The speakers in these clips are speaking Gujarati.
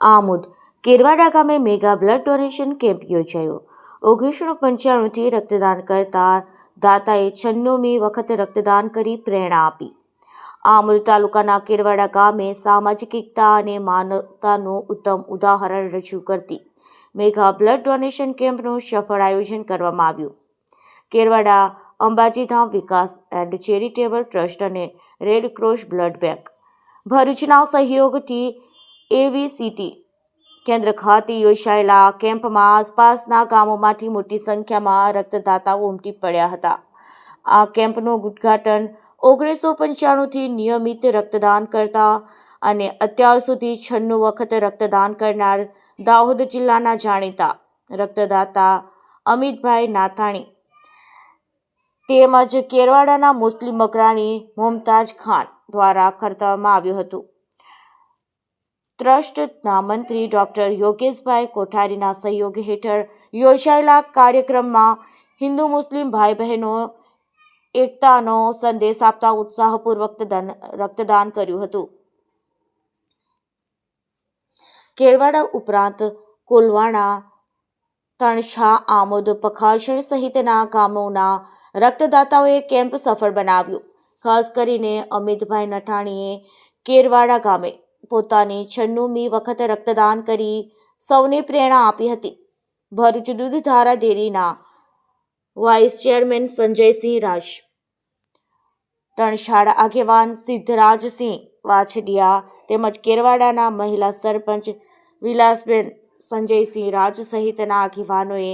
આમોદ. કેરવાડા ગામે મેગા બ્લડ ડોનેશન કેમ્પ યોજાયો. ઓગણીસો પંચાણુંથી રક્તદાન કરતા દાતાએ છન્નુમી વખત રક્તદાન કરી પ્રેરણા આપી. આમોદ તાલુકાના કેરવાડા ગામે સામાજિક એકતા અને માનવતાનું ઉત્તમ ઉદાહરણ રજૂ કરતી મેઘા બ્લડ ડોનેશન કેમ્પનું સફળ આયોજન કરવામાં આવ્યું. Kerwada Ambajidham Vikas and charitable trust અને રેડ ક્રોસ બ્લડ બેંક. ભરૂચના સહયોગથી એવી સિટી કેન્દ્ર ખાતે યોજાયેલા કેમ્પમાં આસપાસના ગામોમાંથી મોટી સંખ્યામાં રક્તદાતાઓ ઉમટી પડ્યા હતા. આ કેમ્પનું ઉદ્ઘાટન ઓગણીસો પંચાણુંથી નિયમિત રક્તદાન કરતા અને અત્યાર સુધી છન્નું વખત રક્તદાન કરનાર દાહોદ જિલ્લાના જાણીતા રક્તદાતા અમિતભાઈ નાથાણી તેમજ કેરવાડાના મુસ્લિમ અગ્રણી મુમતાજ ખાન દ્વારા કરવામાં આવ્યું હતું. ટ્રસ્ટના મંત્રી ડોક્ટર યોગેશભાઈ કોઠારીના સહયોગ હેઠળ યોજાયેલા કાર્યક્રમમાં હિન્દુ મુસ્લિમ ભાઈ બહેનો એકતાનો સંદેશ આપતા ઉત્સાહપૂર્વક રક્તદાન કર્યું હતું. કેરવાડા ઉપરાંત કોલવાણા, તણછા, આમોદ પખાસણ સહિતના ગામોના રક્તદાતાઓએ કેમ્પ સફળ બનાવ્યું. ખાસ કરીને અમિતભાઈ નઠાણીએ કેરવાડા ગામે પોતાની છન્નુમી વખત રક્તદાન કરી સૌને પ્રેરણા આપી હતી. ભરૂચ દૂધધારા ડેરીના વાઇસ ચેરમેન સંજયસિંહ રાજ તણછાડા આગેવાન સિદ્ધરાજસિંહ વાછડિયા તેમજ કેરવાડાના મહિલા સરપંચ વિલાસબેન સંજયસિંહ રાજ સહિતના આગેવાનોએ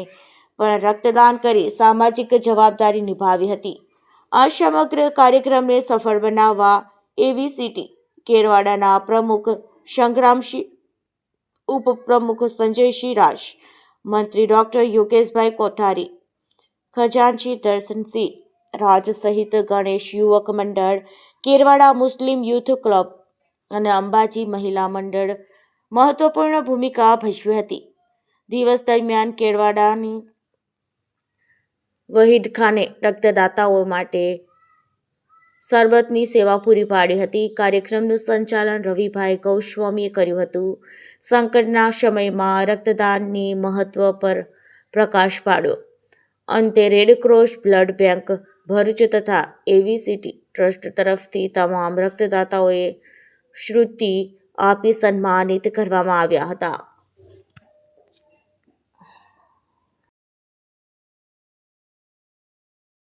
પણ રક્તદાન કરી સામાજિક જવાબદારી નિભાવી હતી. આ સમગ્ર કાર્યક્રમને સફળ બનાવવા એવી સિટી કેરવાડાના પ્રમુખ સંગ્રામસિંહ ઉપપ્રમુખ સંજયસિંહ રાજ મંત્રી ડોક્ટર યોગેશભાઈ કોઠારી, ખજાનચી દર્શનસિંહ રાજ સહિત ગણેશ યુવક મંડળ, કેરવાડા મુસ્લિમ યુથ ક્લબ અને અંબાજી મહિલા મંડળ મહત્વપૂર્ણ ભૂમિકા ભજવી હતી. દિવસ દરમિયાન કેરવાડાની વહીદ ખાને રક્તદાતાઓ માટે શરબતની સેવા પૂરી પાડી હતી. કાર્યક્રમનું સંચાલન રવિભાઈ ગૌસ્વામીએ કર્યું હતું. સંકટના સમયમાં રક્તદાનની મહત્વ પર પ્રકાશ પાડ્યો. અંતે રેડક્રોસ બ્લડ બેંક, ભરૂચ તથા એવી સિટી ટ્રસ્ટ તરફથી તમામ રક્તદાતાઓએ શ્રુતિ આપી સન્માનિત કરવામાં આવ્યા હતા.